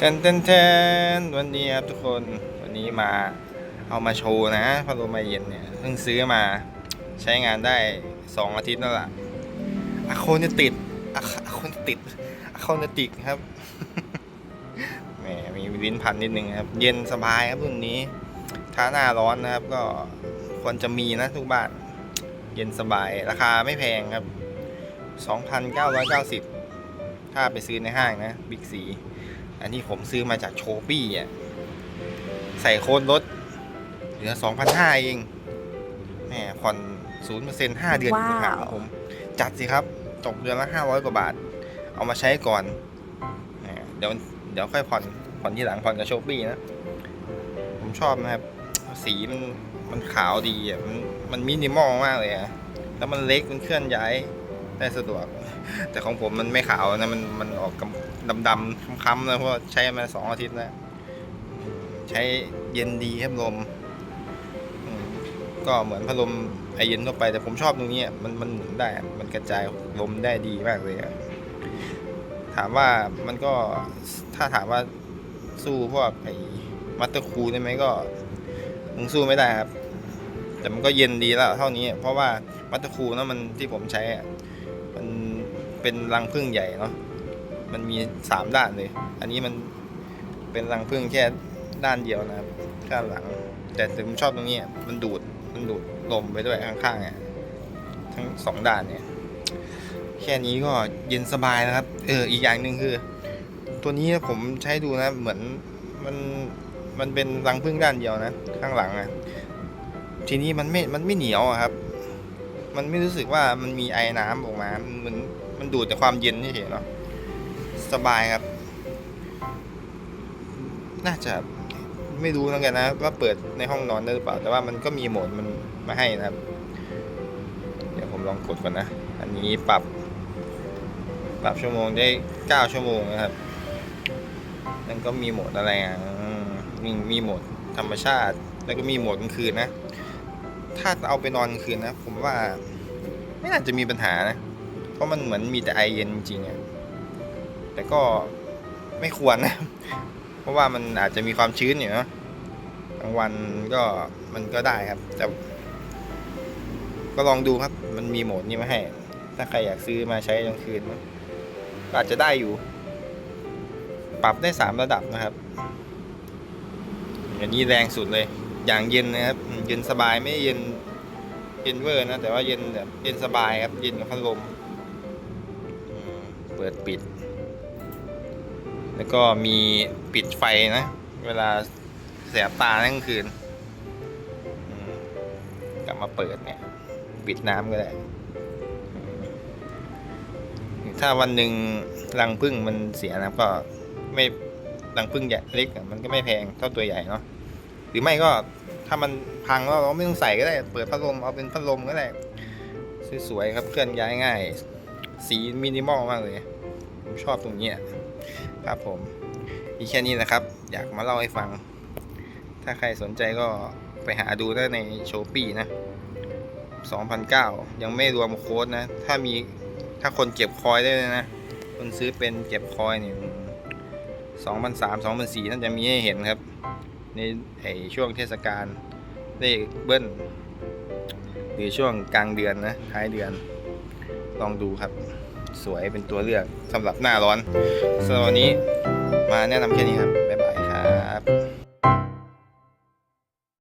เทนเทนเทนวันนี้ครับทุกคนวันนี้มาเอามาโชว์นะพัดลมไอเย็นเนี่ยเพิ่งซื้อมาใช้งานได้ 2 อาทิตย์นั่นแหละอะโคเนติดอะอะโคเนติดอะโคเนติกครับแหมมีลิ้นพันนิดนึงครับ เย็นสบายครับรุ่นนี้ถ้าหน้าร้อนนะครับ ก็ควรจะมีนะทุกบ้านเย็นสบายราคาไม่แพงครับ 2,990 ถ้าไปซื้อในห้างนะบิ๊กซี อันนี้ผมซื้อมาจากโชปี้อะใส่โค้ดลดเหลือ 2,500 เองแหมผ่อน0% 5 เดือนอีกต่างหากครับผม จัดสิครับ ตกเดือนละ 500 กว่าบาท เอามาใช้ก่อนแหมเดี๋ยวเดี๋ยวค่อยผ่อน ผ่อนที่หลังผ่อนกับโชปี้นะ ผมชอบนะครับ สีมันมันขาวดีอะ มันมันมินิมอลมากเลยอะ แล้วมันเล็กมันเคลื่อนย้าย ได้สะดวก แต่ของผมมันไม่ขาวนะมันมันออกดำดำๆค้ำๆนะเพราะว่าใช้มาสองอาทิตย์แล้วใช้เย็นดีครับลมก็เหมือนพัดลมไอเย็นทั่วไปแต่ผมชอบตรงนี้มันมันหมุนได้ มันกระจายลมได้ดีมากเลยถามว่ามันก็ถ้าถามว่าสู้พวกไอมัตเตอร์คูได้ไหมก็มึงสู้ไม่ได้ครับ แต่มันก็เย็นดีแล้วเท่านี้ เพราะว่ามัตเตอร์คูนะมันที่ผมใช้อะ มันเป็นรังผึ้งใหญ่เนาะมันมีสามด้านเลย อันนี้มันเป็นรังผึ้งแค่ด้านเดียวนะครับด้านหลัง แต่ผมชอบตรงนี้มันดูดมันดูดลมไปด้วยข้างๆอะทั้งสองด้านเนี่ย แค่นี้ก็เย็นสบายนะครับ เอออีกอย่างหนึ่งคือ ตัวนี้ผมใช้ดูนะเหมือนมันมันเป็นรังผึ้งด้านเดียวนะ ข้างหลังอะทีนี้มันไม่มันไม่เหนียวครับ มันไม่รู้สึกว่ามันมีไอ้น้ำออกมา มันเหมือนมันดูดแต่ความเย็นนี่เฉยเนาะสบายครับ น่าจะไม่รู้แล้วกันนะว่าเปิดในห้องนอนได้หรือเปล่า แต่ว่ามันก็มีโหมดมันมาให้นะครับ เดี๋ยวผมลองกดก่อนนะ อันนี้ปรับ ปรับชั่วโมงได้เก้าชั่วโมงนะครับนั่นก็มีโหมดอะไรอะมีมีโหมดธรรมชาติ แล้วก็มีโหมดกลางคืนนะ ถ้าเอาไปนอนคืนนะ ผมว่า ไม่น่าจะมีปัญหานะ เพราะมันเหมือนมีแต่ไอเย็นจริงอะแต่ก็ไม่ควรนะ เพราะว่ามันอาจจะมีความชื้นอยู่เนะกลางวันก็มันก็ได้ครับ แต่ ก็ลองดูครับ มันมีโหมดนี้มาให้ ถ้าใครอยากซื้อมาใช้กลางคืนก็อาจจะได้อยู่ ปรับได้สามระดับนะครับ อย่างนี้แรงสุดเลย อย่างเย็นนะครับ เย็นสบายไม่เย็นเย็นเวอร์นะ แต่ว่าเย็นแบบเย็นสบายครับ เย็นกับพัดลมอืมเปิดปิด แล้วก็มีปิดไฟนะ เวลาแสบตาทั้งคืนกลับมาเปิดเนี่ย ปิดน้ำก็ได้ ถ้าวันหนึ่งรังพึ่งมันเสียนะก็ไม่รังพึ่งใหญ่เล็กมันก็ไม่แพงเท่าตัวใหญ่เนาะ หรือไม่ก็ถ้ามันพังแล้วเราไม่ต้องใส่ก็ได้ เปิดพัดลมเอาเป็นพัดลมก็ได้สวยๆครับเคลื่อนย้ายง่าย สีมินิมอลมากเลยผมชอบตรงนี้ครับผมมีแค่นี้นะครับ อยากมาเล่าให้ฟัง ถ้าใครสนใจก็ไปหาดูได้ในโชปี้นะ2,009 ยังไม่รวมโค้ดนะ ถ้ามีถ้าคนเก็บคอยได้เลยนะ คนซื้อเป็นเก็บคอยเนี่ย2,003 2,004น่าจะมีให้เห็นครับ ในไอช่วงเทศกาลเลขเบิ้ลหรือช่วงกลางเดือนนะท้ายเดือน ลองดูครับ สวยเป็นตัวเลือกสำหรับหน้าร้อนสำหรับวันนี้มาแนะนำแค่นี้ครับ บ๊ายบายครับ